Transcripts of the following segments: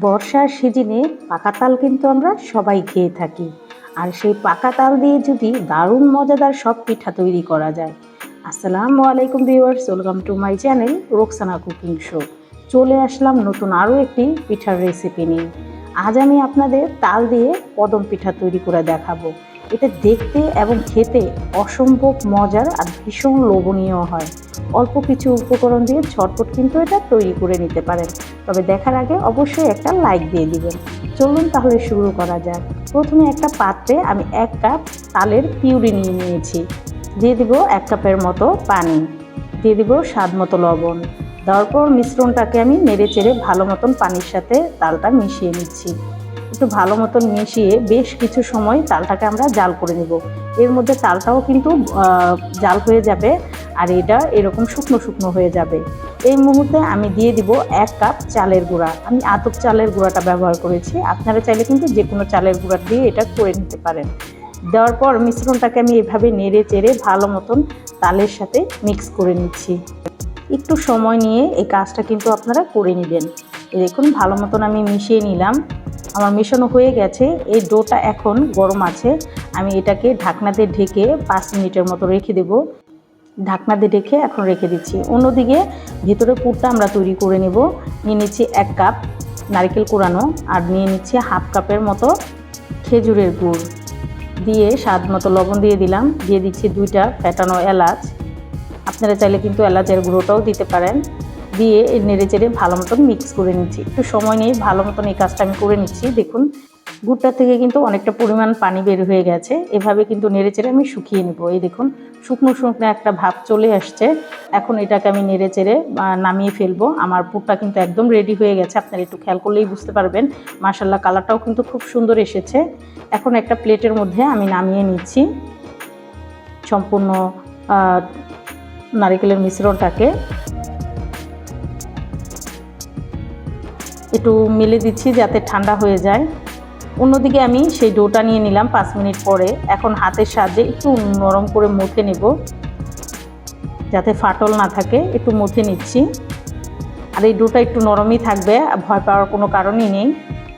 বর্ষার সিজনে পাকা তাল কিন্তু আমরা সবাই খেয়ে থাকি। আর সেই পাকা তাল দিয়ে যদি দারুণ মজাদার সব পিঠা তৈরি করা যায়। আসসালামু আলাইকুম viewers, welcome to my channel Roksana cooking show. চলে আসলাম নতুন আরও একটি পিঠার রেসিপি নিয়ে। আজ আমি আপনাদের তাল দিয়ে কদম পিঠা তৈরি করে দেখাবো। এটা দেখতে এবং খেতে অসম্ভব মজার আর ভীষণ লোভনীয় হয়। অল্প কিছু উপকরণ দিয়ে ঝটপট কিন্তু এটা তৈরি করে নিতে পারেন। তবে দেখার আগে অবশ্যই একটা লাইক দিয়ে দিবেন। চলুন তাহলে শুরু করা যাক। প্রথমে একটা পাত্রে আমি এক কাপ তালের পিউরি নিয়ে নিয়েছি। দিয়ে দিব এক কাপের মতো পানি। দিয়ে দিব স্বাদ মতো লবণ। দেওয়ার পর মিশ্রণটাকে আমি নেড়ে চেড়ে ভালো মতন পানির সাথে তালটা মিশিয়ে নিচ্ছি। একটু ভালো মতন মিশিয়ে বেশ কিছু সময় তালটাকে আমরা জাল করে নেব। এর মধ্যে তালটাও কিন্তু জাল হয়ে যাবে আর এটা এরকম শুকনো শুকনো হয়ে যাবে। এই মুহূর্তে আমি দিয়ে দিব এক কাপ চালের গুঁড়া। আমি আতপ চালের গুঁড়াটা ব্যবহার করেছি। আপনারা চাইলে কিন্তু যে কোনো চালের গুঁড়া দিয়ে এটা করে নিতে পারেন। দেওয়ার পর মিশ্রণটাকে আমি এভাবে নেড়ে চেড়ে ভালো মতন তালের সাথে মিক্স করে নিচ্ছি। একটু সময় নিয়ে এই কাজটা কিন্তু আপনারা করে নেবেন। দেখুন, ভালো মতন আমি মিশিয়ে নিলাম। আমার মেশানো হয়ে গেছে। এই ডোটা এখন গরম আছে। আমি এটাকে ঢাকনাতে ঢেকে পাঁচ মিনিটের মতো রেখে দেব। ঢাকনা দিয়ে ঢেকে এখন রেখে দিচ্ছি। অন্যদিকে ভিতরে পুরটা আমরা তৈরি করে নেব। নিয়ে নিচ্ছি এক কাপ নারকেল কোরানো আর নিয়ে নিচ্ছি হাফ কাপের মতো খেজুরের গুড়। দিয়ে স্বাদ মতো লবণ দিয়ে দিলাম। দিয়ে দিচ্ছি দুইটা ফ্যাটানো এলাচ। আপনারা চাইলে কিন্তু এলাচের গুঁড়োটাও দিতে পারেন। দিয়ে নেড়ে চেড়ে ভালো মতন মিক্স করে নিচ্ছি। একটু সময় নিয়ে ভালো মতন এই কাজটা আমি করে নিচ্ছি। দেখুন, গুড়টা থেকে কিন্তু অনেকটা পরিমাণ পানি বের হয়ে গেছে। এভাবে কিন্তু নেড়ে চেড়ে আমি শুকিয়ে নেব। এই দেখুন, শুকনো শুকনো একটা ভাব চলে আসছে। এখন এটাকে আমি নেড়ে চেড়ে নামিয়ে ফেলব। আমার পুরটা কিন্তু একদম রেডি হয়ে গেছে। আপনারা একটু খেয়াল করলেই বুঝতে পারবেন। মার্শাল্লাহ কালারটাও কিন্তু খুব সুন্দর এসেছে। এখন একটা প্লেটের মধ্যে আমি নামিয়ে নিচ্ছি। সম্পূর্ণ নারিকেলের মিশ্রণটাকে। একটু মেলে দিচ্ছি যাতে ঠান্ডা হয়ে যায়। অন্যদিকে আমি সেই ডোটা নিয়ে নিলাম পাঁচ মিনিট পরে। এখন হাতের সাহায্যে একটু নরম করে মুখে নেব। যাতে ফাটল না থাকে, একটু মুখে নিচ্ছি। আর এই ডোটা একটু নরমই থাকবে ভয় পাওয়ার কোনো কারণই নেই।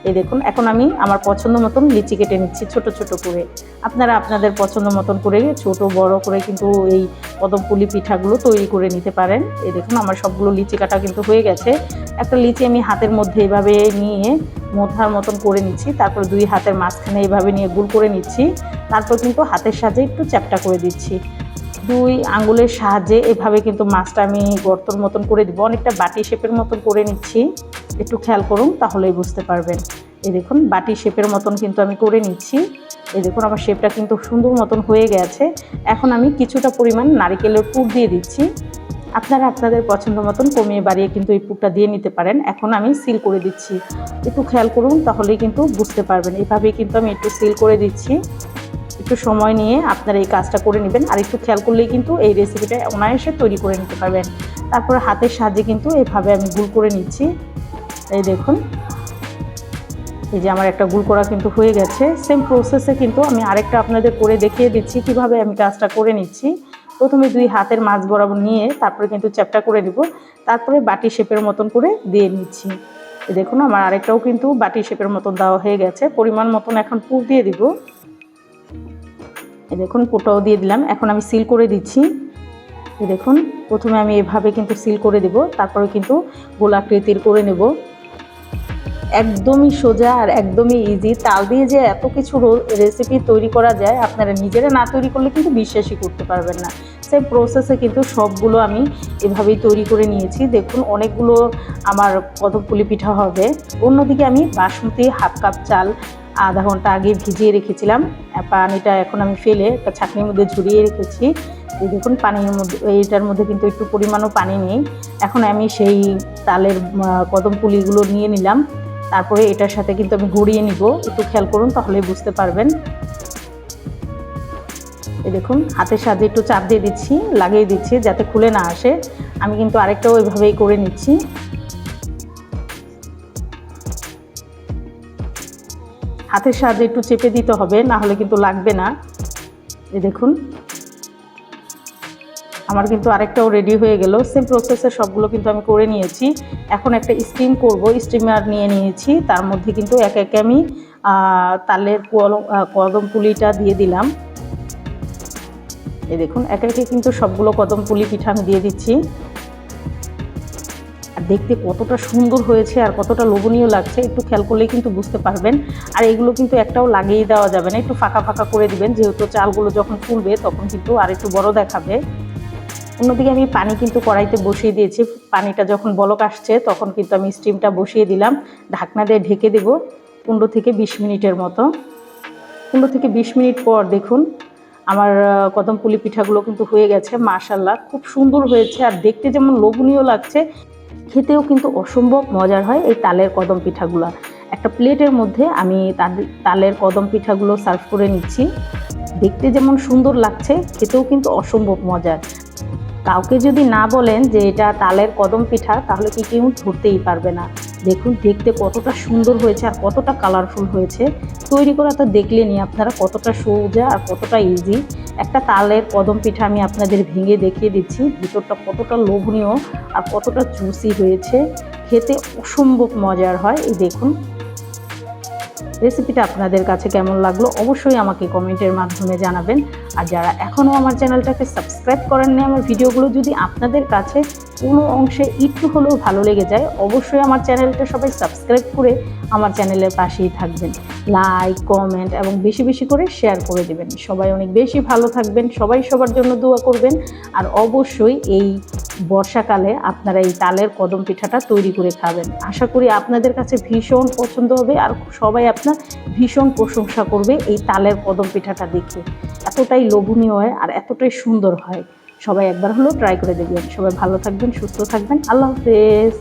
এই দেখুন, এখন আমি আমার পছন্দ মতন লিচি কেটে নিচ্ছি, ছোট ছোট করে। আপনারা আপনাদের পছন্দ মতন করে, ছোট, বড় করে কিন্তু এই কদমপুলি পিঠাগুলো তৈরি করে নিতে পারেন। এই দেখুন, আমার সবগুলো লিচি কাটা কিন্তু হয়ে গেছে। একটা লিচি আমি হাতের মধ্যে এভাবে নিয়ে মোথার মতন করে নিচ্ছি, তারপর দুই হাতের মাঝখানে এভাবে নিয়ে গুল করে নিচ্ছি, তারপর কিন্তু হাতের সাহায্যে একটু চ্যাপটা করে দিচ্ছি। দুই আঙ্গুলের সাহায্যে এভাবে কিন্তু মাছটা আমি গর্তর মতন করে দিব। অনেকটা বাটি শেপের মতন করে নিচ্ছি। একটু খেয়াল করুন, তাহলেই বুঝতে পারবেন। এই দেখুন, বাটি শেপের মতন কিন্তু আমি করে নিচ্ছি। এই দেখুন, আমার শেপটা কিন্তু সুন্দর মতন হয়ে গেছে। এখন আমি কিছুটা পরিমাণ নারিকেলের পুর দিয়ে দিচ্ছি। আপনারা আপনাদের পছন্দ মতন কমিয়ে বাড়িয়ে কিন্তু এই পুরটা দিয়ে নিতে পারেন। এখন আমি সিল করে দিচ্ছি। একটু খেয়াল করুন, তাহলেই কিন্তু বুঝতে পারবেন। এভাবেই কিন্তু আমি একটু সিল করে দিচ্ছি। একটু সময় নিয়ে আপনারা এই কাজটা করে নেবেন। আর একটু খেয়াল করলেই কিন্তু এই রেসিপিটা অনায়াসে তৈরি করে নিতে পারবেন। তারপরে হাতের সাহায্যে কিন্তু এভাবে আমি গুল করে নিচ্ছি। এই দেখুন। এই যে আমার একটা গুল করা কিন্তু হয়ে গেছে। সেম প্রসেসে কিন্তু আমি আরেকটা আপনাদের করে দেখিয়ে দিচ্ছি কীভাবে আমি কাজটা করে নিচ্ছি। প্রথমে দুই হাতের মাছ বরাবর নিয়ে তারপরে কিন্তু চ্যাপটা করে দিব তারপরে বাটি শেপের মতন করে দিয়ে নিচ্ছি। দেখুন, আমার আরেকটাও কিন্তু বাটি শেপের মতন দেওয়া হয়ে গেছে। পরিমাণ মতন এখন পুর দিয়ে দিব। এই দেখুন পুরটাও দিয়ে দিলাম। এখন আমি সিল করে দিচ্ছি। এই দেখুন, প্রথমে আমি এভাবে কিন্তু সিল করে দেব, তারপরে কিন্তু গোলাকৃতির করে নেব। একদমই সোজা আর একদমই ইজি তাল দিয়ে যে এত কিছু রেসিপি তৈরি করা যায়, আপনারা নিজেরা না তৈরি করলে কিন্তু বিশ্বাসই করতে পারবেন না। সেই প্রসেসে কিন্তু সবগুলো আমি এভাবেই তৈরি করে নিয়েছি। দেখুন, অনেকগুলো আমার কদমপুলি পিঠা হবে। অন্যদিকে আমি বাসমতি হাফ কাপ চাল আধা ঘণ্টা আগে ভিজিয়ে রেখেছিলাম। পানিটা এখন আমি ফেলে একটা ছাঁকনির মধ্যে ঝরিয়ে রেখেছি। এই দেখুন, পানির মধ্যে, এইটার মধ্যে কিন্তু একটু পরিমাণও পানি নেই। এখন আমি সেই তালের কদম পুলিগুলো নিয়ে নিলাম। তারপরে এটার সাথে কিন্তু আমি গড়িয়ে নিব। একটু খেয়াল করুন, তাহলে বুঝতে পারবেন। এই দেখুন, হাতের সাহায্যে একটু চাপ দিয়ে দিচ্ছি, লাগিয়ে দিচ্ছি, যাতে খুলে না আসে। আমি কিন্তু আরেকটাও এভাবেই করে নিচ্ছি। হাতের সাহায্যে একটু চেপে দিতে হবে, না হলে কিন্তু লাগবে না। এই দেখুন। আমার কিন্তু আরেকটাও রেডি হয়ে গেল। সেম প্রসেসে সবগুলো কিন্তু আমি করে নিয়েছি। এখন একটা স্টিম করব স্টিমার নিয়ে নিয়েছি। তার মধ্যে কিন্তু একে একে আমি তালের কলম কদম পুলিটা দিয়ে দিলাম। এই দেখুন, একে একে কিন্তু সবগুলো কদম পুলি পিঠা আমি দিয়ে দিচ্ছি। দেখতে কতটা সুন্দর হয়েছে আর কতটা লোভনীয় লাগছে, একটু খেয়াল করলেই কিন্তু বুঝতে পারবেন। আর এগুলো কিন্তু একটাও লাগিয়ে দেওয়া যাবে না, একটু ফাঁকা ফাঁকা করে দিবেন। যেহেতু চালগুলো যখন ফুলবে তখন কিন্তু আর একটু বড় দেখাবে। অন্যদিকে আমি পানি কিন্তু কড়াইতে বসিয়ে দিয়েছি। পানিটা যখন বলক আসছে তখন কিন্তু আমি স্টিমটা বসিয়ে দিলাম। ঢাকনা দিয়ে ঢেকে দেবো পনেরো থেকে বিশ মিনিটের মতো। পনেরো থেকে বিশ মিনিট পর দেখুন আমার কদম পুলি পিঠাগুলো কিন্তু হয়ে গেছে মাশাল্লাহ খুব সুন্দর হয়েছে আর দেখতে যেমন লোভনীয় লাগছে খেতেও কিন্তু অসম্ভব মজার হয় এই তালের কদম পিঠাগুলো। একটা প্লেটের মধ্যে আমি তালের কদম পিঠাগুলো সার্ভ করে নিচ্ছি। দেখতে যেমন সুন্দর লাগছে, খেতেও কিন্তু অসম্ভব মজার। কাউকে যদি না বলেন যে এটা তালের কদম পিঠা, তাহলে কি কেউ ধরতেই পারবে না। দেখুন, দেখতে কতটা সুন্দর হয়েছে আর কতটা কালারফুল হয়েছে। তৈরি করা তো দেখলেনই আপনারা কতটা সোজা আর কতটা ইজি একটা তালের কদম পিঠা আমি আপনাদের ভেঙে দেখিয়ে দিচ্ছি, ভিতরটা কতটা লোভনীয় আর কতটা জুসি হয়েছে। খেতে অসম্ভব মজার হয়, এই দেখুন। রেসিপিটা আপনাদের কাছে কেমন লাগল অবশ্যই আমাকে কমেন্টের মাধ্যমে জানাবেন। আর যারা এখনও আমার চ্যানেলটাকে সাবস্ক্রাইব করেননি আমার ভিডিওগুলো, যদি আপনাদের কাছে কোনো অংশে একটু হলেও ভালো লেগে যায়, অবশ্যই আমার চ্যানেলটা সবাই সাবস্ক্রাইব করে আমার চ্যানেলের পাশেই থাকবেন। লাইক কমেন্ট এবং বেশি বেশি করে শেয়ার করে দেবেন। সবাই অনেক বেশি ভালো থাকবেন, সবাই সবার জন্য দোয়া করবেন। আর অবশ্যই এই বর্ষাকালে আপনারা এই তালের কদম পিঠাটা তৈরি করে খাবেন। আশা করি আপনাদের কাছে ভীষণ পছন্দ হবে আর সবাই আপনার ভীষণ প্রশংসা করবে এই তালের কদম পিঠাটা দেখে। এতটাই লোভনীয় হয় আর এতটাই সুন্দর হয়। সবাই একবার হলেও ট্রাই করে দেখবেন। সবাই ভালো থাকবেন, সুস্থ থাকবেন। আল্লাহ হাফেজ।